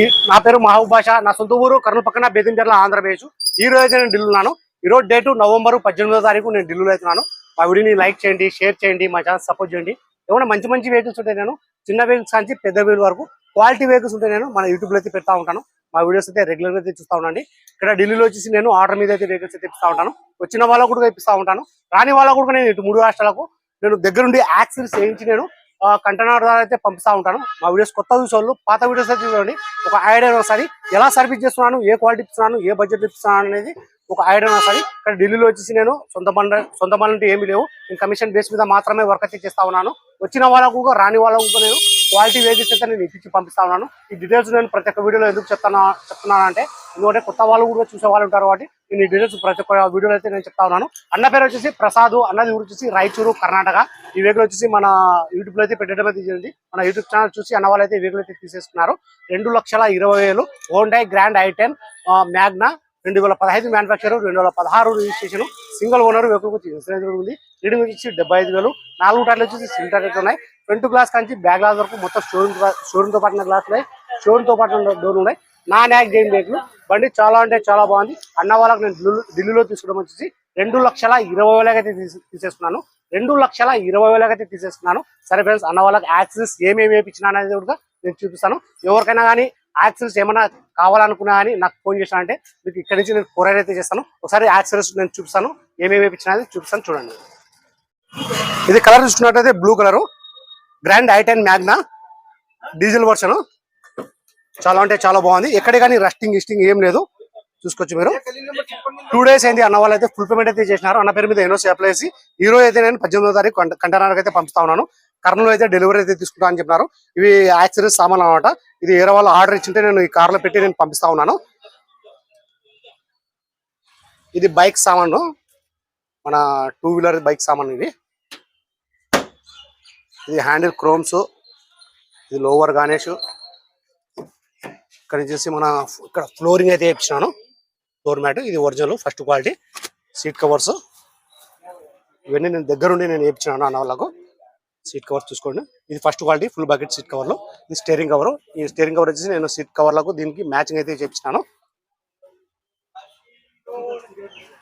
ఈ నా పేరు మహబూబ్ బాషా. నా సొంత ఊరు కర్నూలు పక్కన బేదించర్ల ఆంధ్రప్రదేశ్. ఈ రోజు నేను ఢిల్లీ ఉన్నాను. ఈ రోజు డేటు నవంబర్ పద్దెనిమిదో తారీఖు నేను ఢిల్లీలో అవుతున్నాను మా వీడియోని లైక్ చేయండి షేర్ చేయండి మా ఛానల్ సపోర్ట్ చేయండి. ఏమైనా మంచి మంచి వెహికల్స్ ఉంటాయి నేను చిన్న వెహికల్స్ నుంచి పెద్ద వెహికల్ వరకు క్వాలిటీ వెహికల్స్ ఉంటాయి నేను మన యూట్యూబ్లో అయితే పెడతా ఉంటాను. మా వీడియోస్ అయితే రెగ్యులర్గా అయితే చూస్తూ ఉండండి. ఇక్కడ ఢిల్లీలో వచ్చేసి నేను ఆర్డర్ మీద అయితే వెహికల్స్ అయితే ఇప్పిస్తూ ఉంటాను. వచ్చిన వాళ్ళకు కూడా ఇప్పిస్తూ ఉంటాను. రాని వాళ్ళకు కూడా నేను ఇటు మూడు రాష్ట్రాలకు నేను దగ్గరుండి యాక్సిడెంట్స్ చేయించి నేను కంటైనర్ ద్వారా అయితే పంపిస్తూ ఉంటాను. మా వీడియోస్ కొత్త చూసేవాళ్ళు పాత వీడియోస్ అయితే చూడండి. ఒక ఐడియా వస్తుంది ఎలా సర్వీస్ చేస్తున్నాను ఏ క్వాలిటీ ఇస్తున్నాను ఏ బడ్జెట్ ఇస్తున్నాను అనేది ఒక ఐడియా వస్తుంది ఇక్కడ ఢిల్లీలో వచ్చేసి నేను సొంత పనులు సొంత పనులు అంటే ఏమీ లేవు. నేను కమిషన్ బేస్ మీద మాత్రమే వర్క్ అయితే చేస్తా ఉన్నాను. వచ్చిన వాళ్ళకు కూడా రాని వాళ్ళకు కూడా నేను క్వాలిటీ వేజెస్ అయితే నేను ఇప్పించి పంపిస్తా ఉన్నాను. ఈ డీటెయిల్స్ నేను ప్రతి ఒక్క వీడియోలో ఎందుకు చెప్తాను చెప్తున్నాను అంటే ఎందుకంటే కొత్త వాళ్ళు కూడా చూసే వాళ్ళు ఉంటారు కాబట్టి నేను ఈ డీటెయిల్స్ ప్రతి ఒక్క వీడియోలో అయితే నేను చెప్తా ఉన్నాను. అన్న పేరు వచ్చేసి ప్రసాద్ అన్నది ఊరు వచ్చేసి రాయచూరు కర్ణాటక. ఈ వెహికల్ వచ్చేసి మన యూట్యూబ్లో అయితే పెట్టడం అయితే జరిగింది. మన యూట్యూబ్ ఛానల్ చూసి అన్న వాళ్ళు అయితే ఈ వెహికల్ అయితే తీసేసుకున్నారు. రెండు లక్షల ఇరవై వేలు Hyundai Grand i ten Magna రెండు వేల పదహైదు మ్యానుఫ్యాక్చర్ రెండు వేల పదహారు రిజిస్ట్రేషన్ సింగిల్ ఓనర్ వెహికల్ వచ్చి ఇన్సూరెన్స్ ఉంది. రీడింగ్ వచ్చి డెబ్బై ఐదు వేలు. నాలుగు టైర్లు వచ్చేసి సిల్ టైర్లు ఉన్నాయి. ఫ్రంట్ గ్లాస్ కంచి బ్యాక్ గ్లాస్ వరకు మొత్తం షోరూమ్ షోరూమ్తో పాటు గ్లాస్ ఉన్నాయి. షోరూమ్తో పాటు డోర్ ఉన్నాయి. Non accident vehicle. బండి చాలా అంటే చాలా బాగుంది. అన్న వాళ్ళకి నేను ఢిల్లీలో తీసుకోవడం వచ్చేసి రెండు లక్షల ఇరవై వేలకైతే తీసేసుకున్నాను రెండు లక్షల ఇరవై వేలకైతే తీసేసుకున్నాను సరే ఫ్రెండ్స్ అన్న వాళ్ళకి యాక్సెస్ ఏమేమి వేయించిన అనేది కూడా నేను చూపిస్తాను. ఎవరికైనా కానీ యాక్సెస్ ఏమైనా కావాలనుకున్నా కానీ నాకు ఫోన్ చేసిన అంటే మీకు ఇక్కడ నుంచి నేను కొరైర్ అయితే చేస్తాను. ఒకసారి యాక్సెస్ నేను చూపిస్తాను. ఏమేమి వేయించిన అనేది చూపిస్తాను చూడండి. ఇది కలర్ చూసుకున్నట్టయితే blue colour Grand i ten Magna diesel version చాలా అంటే చాలా బాగుంది. ఎక్కడ కానీ రస్టింగ్ గిస్టింగ్ ఏం లేదు. చూసుకోవచ్చు మీరు. టూ డేస్ అయింది అన్న వాళ్ళు అయితే ఫుల్ పేమెంట్ అయితే చేసినారు. అన్న పేరు మీద ఎన్ఓసి అప్లై చేసి ఈ రోజు అయితే నేను పద్దెనిమిదో తారీఖు కంట- అయితే పంపుతా ఉన్నాను. కర్నూలు అయితే డెలివరీ అయితే తీసుకుంటా అని చెప్పినారు. ఇవి యాక్సరీస్ సామాన్ అనమాట ఇది వేరే వాళ్ళు ఆర్డర్ ఇచ్చింటే నేను ఈ కార్లో పెట్టి నేను పంపిస్తా ఉన్నాను. ఇది బైక్ సామాను. మన టూ వీలర్ బైక్ సామాన్ ఇది. ఇది హ్యాండిల్ క్రోమ్స్ ఇది లోవర్ గణేష్ ఇక్కడ నుంచి మన ఇక్కడ ఫ్లోరింగ్ అయితే వేయించినాను ఫ్లోర్ మ్యాట్ ఇది original first quality. Seat covers. ఇవన్నీ నేను దగ్గరుండి నేను వేయించినాను అన్న వాళ్ళకు. సీట్ కవర్స్ చూసుకోండి. ఇది first quality full bucket seat కవర్లు. ఇది స్టేరింగ్ కవర్. ఈ స్టేరింగ్ కవర్ వచ్చేసి నేను సీట్ కవర్లకు దీనికి మ్యాచింగ్ అయితే చేయించినాను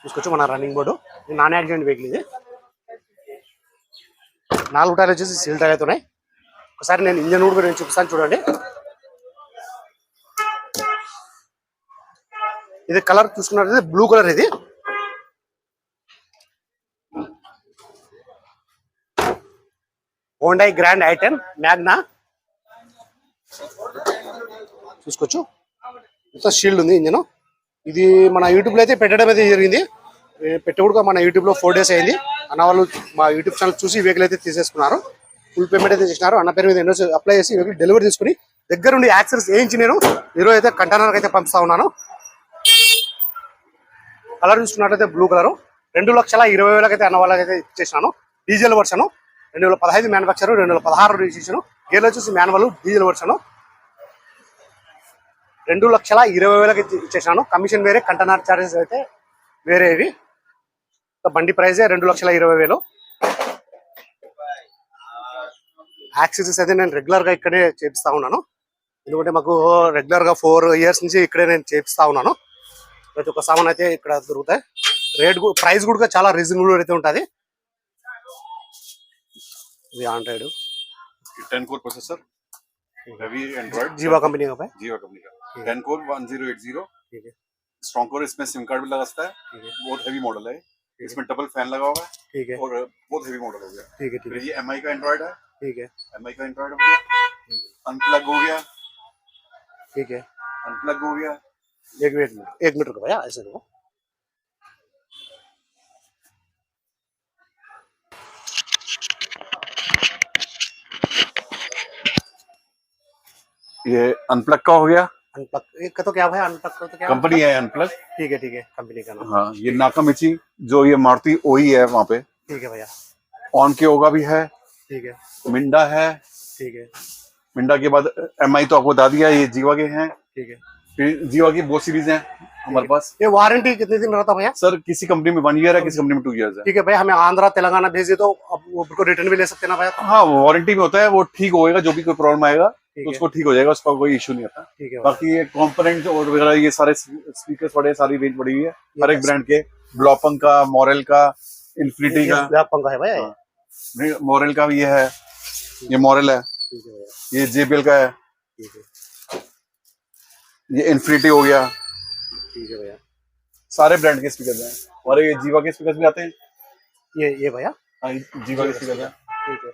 చూసుకోవచ్చు మన running board. Non accident vehicle ఇది. నాలుగు టైర్లు వచ్చేసి సీల్ టైర్ ఉన్నాయి ఒకసారి నేను ఇంజన్ కూడా నేను చూపిస్తాను చూడండి. ఇది కలర్ చూసుకున్నట్లయితే బ్లూ కలర్ ఇది. Hyundai Grand i ten Magna చూసుకోవచ్చు. మొత్తం షీల్డ్ ఉంది ఇంజన్. ఇది మన యూట్యూబ్లో అయితే పెట్టడం అయితే జరిగింది. ఏ మన యూట్యూబ్లో ఫోర్ డేస్ అయింది. అన్న వాళ్ళు మా యూట్యూబ్ ఛానల్ చూసి వెహికల్ అయితే తీసేసుకున్నారు. ఫుల్ పేమెంట్ అయితే చేసినారు అన్న పేరు మీద ఎన్నో అప్లై చేసి వెహికల్ డెలివరీ తీసుకుని దగ్గరుండి యాక్సెస్ వేయించి నేను ఈరోజు అయితే కంటైనర్ అయితే పంపిస్తా ఉన్నాను. కలర్ చూసుకున్నట్లయితే బ్లూ కలర్ రెండు లక్షల ఇరవై వేలకైతే అన్న వాళ్ళకైతే ఇచ్చేసాను డీజిల్ వర్షను రెండు వేల పదహైదు మ్యానుఫ్యాక్చర్ రెండు వేల పదహారు రిజిస్ట్రేషన్ గేర్లు వచ్చేసి మాన్యువల్ డీజిల్ వర్షను రెండు లక్షల ఇరవై వేలకి ఇచ్చేసాను కమిషన్ వేరే కంటైనర్ చార్జెస్ అయితే వేరేవి. బండి ప్రైజే రెండు లక్షల ఇరవై వేలు యాక్సెసరీస్ అయితే నేను రెగ్యులర్ గా ఇక్కడే చేపిస్తా ఉన్నాను ఎందుకంటే మాకు రెగ్యులర్ గా ఫోర్ ఇయర్స్ నుంచి ఇక్కడే నేను చేపిస్తా ఉన్నాను ప్రతి ఒక్క సామాన్ అయితే ఇక్కడ దొరుకుతాయి రేట్ ప్రైస్ కూడా చాలా రీజనబుల్ అయితే ఉంటుంది ఇది android ten core processor heavy android జీవా కంపెనీ का है जियो कंपनी का ten core one zero eight zero ठीक है स्ट्रॉन्ग कोर इसमें सिम कार्ड भी लगा सकता है ठीक है बहुत हैवी मॉडल है इसमें डबल फ़ैन लगा हुआ है ठीक है। और बहुत हैवी मॉडल हो गया। ठीक है ठीक है। ये एम का एंड्रॉइड है। ठीक है। एमआई का एंड्रॉइड हो गया। अनप्लग हो गया। ठीक है। अनप्लग हो गया। एक मिनट एक मिनट रुको भैया ऐसे रुको। ये अनप्लग का हो गया। अनप्लग का तो क्या भाई? अनप्लग का तो क्या? कंपनी है अनप्लग ठीक है ठीक है। कंपनी का नाम। हाँ ये नाकामिची जो ये मारुति ओई है वहाँ पे। ठीक है भैया। ऑन के होगा भी है। ठीक है। मिंडा है। ठीक है। मिंडा के बाद एमआई तो आपको बता दिया ये जीवा के हैं। ठीक है। फिर जीवा की बहुत सीरीज़ हैं हमारे पास। ये वारंटी कितने दिन रहता भैया? सर किसी कंपनी में वन ईयर है किसी कंपनी में टू ईयर है। ठीक है भैया हमें आंध्रा तेलंगाना भेज दे तो अब वो रिटर्न भी ले सकते ना भैया। हाँ वारंटी में होता है वो ठीक होएगा जो भी कोई प्रॉब्लम आएगा। तो उसको ठीक हो जाएगा उसका कोई इशू नहीं आता है। बाकी ये कंपोनेंट और वगैरह ये सारे स्पीकर पड़े हैं, सारी रेंज पड़ी हुई है। हर एक ब्रांड के ब्लॉपंग का मॉरल का इन्फिनिटी का। व्याप पंखा है भैया ये? हाँ। मॉरल का भी ये है। ये मॉरल है। ठीक है भैया ये जेबीएल का है। ये इन्फिनिटी हो गया। ठीक है भैया। सारे ब्रांड के स्पीकर हैं। और ये जीवा के स्पीकर भी आते हैं। ये ये भैया। हाँ जीवा के स्पीकर हैं। ठीक है।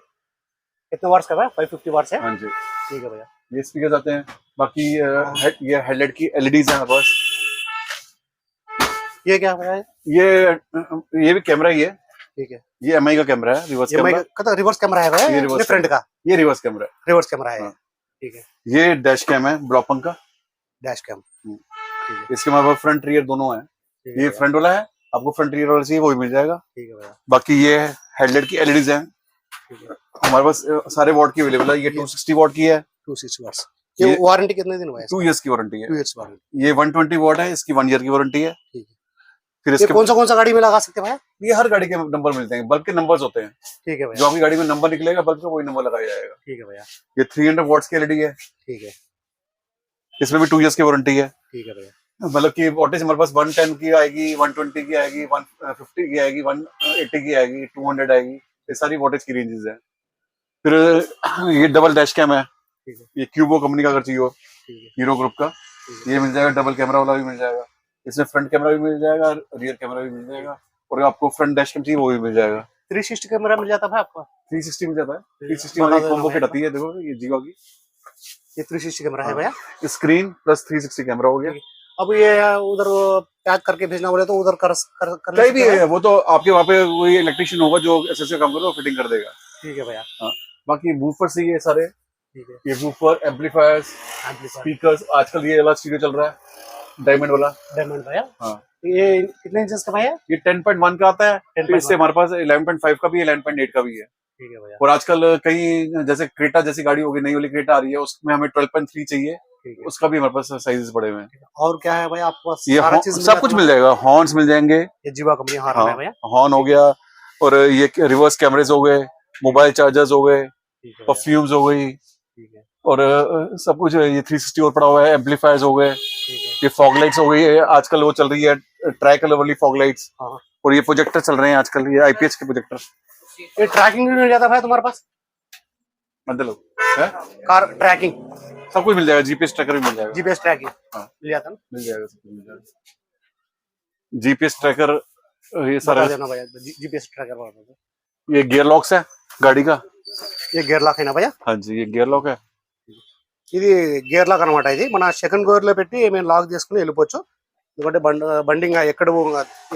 कितने वाट्स का भैया फाइव फिफ्टी वाट्स है? हाँ जी। ठीक है भैया। ये स्पीकर आते हैं। बाकी हेड- ये हेडलाइट की एलईडीज हैं हमारे पास। ये क्या भैया? है? ये ये भी कैमरा ही है। ठीक है। ये एमआई का कैमरा है रिवर्स कैमरा का रिवर्स कैमरा है भैया? ये ये फ्रंट का। ये रिवर्स कैमरा है। रिवर्स कैमरा है। हाँ। ठीक है। ये डैश कैम है ब्लॉपंग का। Dash cam. ठीक है। इसके हमारे पास फ्रंट रियर दोनों है। ये फ्रंट वाला है आपको फ्रंट रियर वाला चाहिए वो भी मिल जाएगा। ठीक है भैया। बाकी ये हेडलाइट की एलईडीज हैं है। हमारे पास सारे वॉट की अवेलेबल है। ये 260 वॉट की है। टू सिक्स वाट्स ये वारंटी कितने दिन टू इयर्स की वारंटी है। टू इयर्स वारंटी ये 120 वॉट है इसकी वन ईयर की वारंटी है। ठीक है। फिर इसके कौन सा कौन सा गाड़ी में लगा सकते हैं ये हर गाड़ी के नंबर मिलते हैं। बल्कि के नंबर्स होते हैं। ठीक है भैया। जो आपकी गाड़ी में नंबर निकलेगा बल्कि का वही नंबर लगाया जाएगा। ठीक है भैया। ये 300 वॉट्स की एलईडी है। ठीक है। इसमें भी टू इयर्स की वारंटी है। ठीक है भैया। मतलब कि वोल्टेज हमारे पास? 110 की आएगी 120 की आएगी 150 की आएगी 180 की आएगी 200 आएगी। ये सारी वोल्टेज की रेंजेस हैं। फिर ये डबल डैश कैम है। ये क्यूबो कंपनी का अगर चाहिए हो हीरो ग्रुप का ये मिल जाएगा डबल कैमरा वाला भी मिल जाएगा। इसमें फ्रंट कैमरा भी मिल जाएगा रियर कैमरा भी मिल जाएगा और आपको फ्रंट डैश कैम चाहिए वो भी मिल जाएगा। थ्री सिक्सटी कैमरा मिल जाता है आपका? 360 मिल जाता है। 360 बता वाली कॉम्बो। किट आती है देखो ये जियो की। ये थ्री सिक्सटी कैमरा है हाँ। भैया। स्क्रीन प्लस 360 कैमरा हो गया। अब ये उधर पैक करके भेजना बोले तो उधर कर कर, कर कहीं भी है। वो तो आपके वहाँ पे कोई इलेक्ट्रिशियन होगा जो एसएस का काम करे वो फिटिंग कर देगा। ठीक है भैया। बाकी वूफर से ये सारे। ठीक है। ये वूफर एम्पलीफायर्स एम्पलीफायर स्पीकर्स आजकल ये वाला स्टूडियो चल रहा है डायमंड वाला। डायमंड भैया। हाँ। ये कितने इंचेस का भैया? ये 10.1 का आता है इससे हमारे पास 11.5 का भी है 11.8 का भी है। ठीक है भैया। और आजकल कहीं जैसे क्रेटा जैसी गाड़ी होगी नई वाली क्रेटा आ रही है उसमें हमें 12.3 चाहिए। है उसका भी हमारे पास साइजेस पड़े हुए हैं। और क्या है भैया आपके पास ये चीज़ सब कुछ मिल जाएगा। हॉर्न्स मिल जाएँगे। ये जीवा कंपनी हार हाँ। है भैया। हॉर्न हो गया और ये रिवर्स कैमरेज हो गए मोबाइल चार्जर्स हो गए परफ्यूम्स हो गई और सब कुछ ये 360 और पड़ा हुआ है एम्पलीफायर्स हो गए। ये फॉग लाइट्स हो गई है आजकल वो चल रही है ट्राई कलर वाली फॉग लाइट्स हाँ। और ये प्रोजेक्टर चल रहे हैं आजकल ये आईपीएस के प्रोजेक्टर ये ट्रैकिंग भी मिल जाता है तुम्हारे पास? मतलब है कार ट्रैकिंग सब कुछ मिल जाएगा जीपीएस ट्रैकर भी मिल जाएगा जीपीएस ट्रैकिंग हाँ। मिल जाता है ना मिल जाएगा सब कुछ मिल जाएगा जीपीएस ट्रैकर ये बता सारा देना भैया जीपीएस ट्रैकर बता दो ये गियर लॉक्स है गाड़ी का ये గేర్ లాక్ అయినా భయ్యా हाँ जी ये गियर लॉक है ఇది గేర్ లాక్ అనమాట ఇది మన సెకండ్ గేర్ లో పెట్టి మేము లాక్ చేసుకుని వెళ్ళిపోవచ్చు ఎందుకంటే బండి బండి ఇంకా ఎక్కడ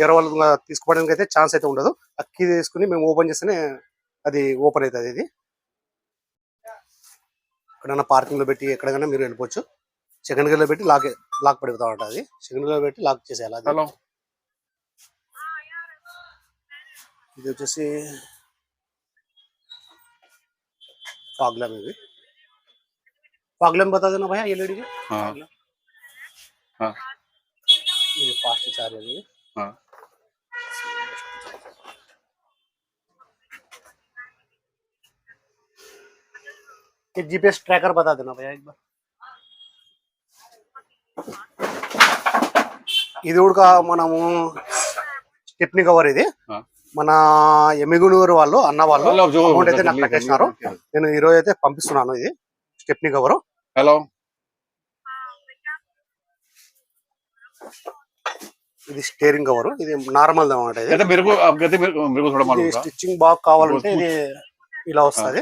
ఎర వాళ్ళు తీసుకోవడానికి అయితే ఛాన్స్ అయితే ఉండదు అక్కి తీసుకుని మేము ఓపెన్ చేస్తేనే అది ఓపెన్ అవుతుంది ఇది ఎక్కడైనా పార్కింగ్ లో పెట్టి ఎక్కడికైనా మీరు వెళ్ళిపోవచ్చు సెకండ్ గేర్ లో పెట్టి లాక్ లాక్ పడిపోతా ఉంటుంది సెకండ్ గేర్ లో పెట్టి లాక్ చేసేయాలి అది हेलो ఇది వచ్చేసి फागलम है फागलम बता देना भैया ये लेडी हाँ हाँ ये फास्ट चार्ज है ये हाँ ये जीपीएस ट्रैकर बता देना भैया एक बार ఇది కూడా మనము స్టెప్ని కవర్ ఇది हाँ మన ఎమ్మిగునూరు వాళ్ళు అన్న వాళ్ళు हेलो जो అమౌంట్ అయితే నాకు కట్టేసినారు నేను ఈ రోజు అయితే పంపిస్తున్నాను ఇది స్టెప్ని కవర్ हेलो ఇది స్టీరింగ్ కవర్ ఇది నార్మల్ అనమాట ఇది कहते मेरे को आप कहते मेरे को मेरे को थोड़ा मालूम ఇది था స్టిచ్చింగ్ బాగా కావాలంటే ఇది ఇలా వస్తది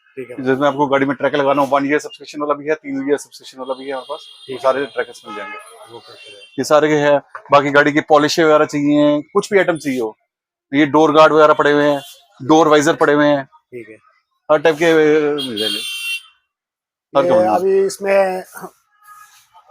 जिसमें आपको गाड़ी में ट्रैकर लगाना वन ईयर सब्सक्रिप्शन वाला भी है तीन ईयर सब्सक्रिप्शन वाला भी है हमारे पास सारे ट्रैकर्स मिल जाएँगे। ये सारे के है बाकी गाड़ी की पॉलिश वगैरह चाहिए कुछ भी आइटम चाहिए हो। ये डोर गार्ड वगैरह पड़े हुए हैं डोर वाइजर पड़े हुए हैं। ठीक है। हर टाइप के मिल जाएँगे। अभी इसमें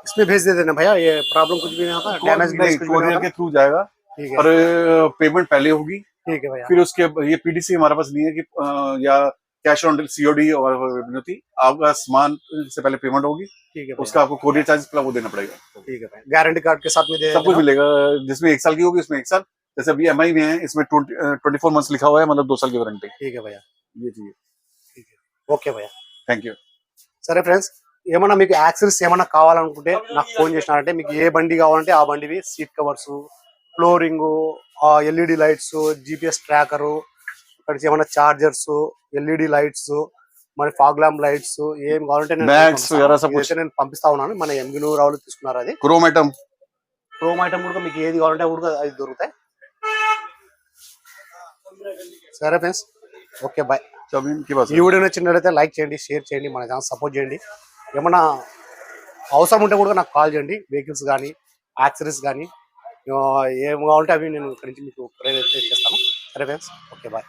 इसमें भेज दे देना भैया ये प्रॉब्लम कुछ भी नहीं आता डैमेज नहीं कोरियर के थ्रू जाएगा। ठीक है। पर पेमेंट पहले होगी ठीक है भैया। फिर उसके ये पीडीसी हमारे पास नहीं है कि या कैश ऑन सीओडी और होती आपका सामान से पहले पेमेंट होगी ठीक है भैया उसका आपको कोरियर चार्ज पूरा वो देना पड़ेगा ठीक है भैया गारंटी कार्ड के साथ में दे सब कुछ देना। मिलेगा जिसमें एक साल की होगी उसमें एक साल जैसे अभी एम में है इसमें ट्वेंटी फोर मंथ्स लिखा हुआ है मतलब दो साल की वारंटी ठीक है भैया ये चाहिए ఓకే భయ్య थैंक यू సరే ఫ్రెండ్స్ ఏమన్నా మీకు యాక్సెస్ ఏమన్నా కావాలనుకుంటే నాకు ఫోన్ చేసినారంటే మీకు ఏ బండి కావాలంటే ఆ బండివి seat covers flooring LED lights GPS tracker అక్కడికి ఏమైనా చార్జర్స్ ఎల్ఈడి లైట్స్ మరి ఫాగ్లామ్ లైట్స్ ఏం కావాలంటే నేను నేను పంపిస్తా ఉన్నాను మన ఎంగినూరు రావులు తీసుకున్నారు అది. క్రోమ్ ఐటమ్ క్రోమ్ ఐటమ్ కూడా మీకు ఏది కావాలంటే కూడా అది దొరుకుతాయి. సరే ఫ్రెండ్స్ ఓకే బాయ్ ఈ వీడియో నచ్చినట్లయితే లైక్ చేయండి షేర్ చేయండి మన ఛానల్ సపోర్ట్ చేయండి. ఏమన్నా అవసరం ఉంటే కూడా నాకు కాల్ చేయండి. వెహికల్స్ కానీ యాక్సరీస్ కానీ ఏం కావాలంటే అవి నేను ఇక్కడి నుంచి మీకు ప్రేరేపిస్తాను. సరే ఫ్రెండ్స్ ఓకే బాయ్